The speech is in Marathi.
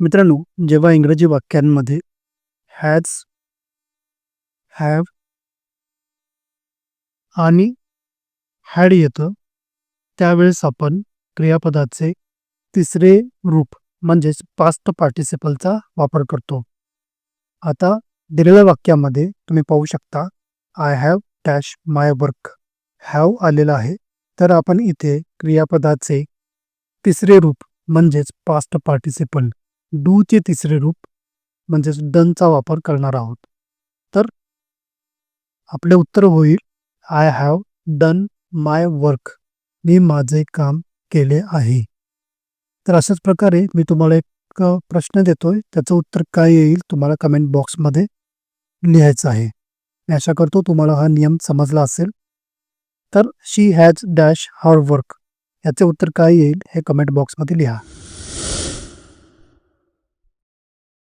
मित्रांनो जेव्हा इंग्रजी वाक्यांमध्ये हॅज हॅव आणि हॅड येतं त्यावेळेस आपण क्रियापदाचे तिसरे रूप म्हणजेच पास्ट पार्टिसिपलचा वापर करतो. आता दिलेल्या वाक्यामध्ये तुम्ही पाहू शकता I have dash my work have आलेलं आहे तर आपण इथे क्रियापदाचे तिसरे रूप म्हणजेच पास्ट पार्टिसिपल डूचे तिसरे रूप म्हणजेच डनचा वापर करणार आहोत. तर आपले उत्तर होईल I have done my work मी माझे काम केले आहे. तर अशाच प्रकारे मी तुम्हाला एक प्रश्न देतोय त्याचं उत्तर काय येईल तुम्हाला कमेंट बॉक्समध्ये लिहायचं आहे. मी आशा करतो तुम्हाला हा नियम समजला असेल. तर she has dash her work याचे उत्तर काय येईल हे कमेंट बॉक्समध्ये लिहा.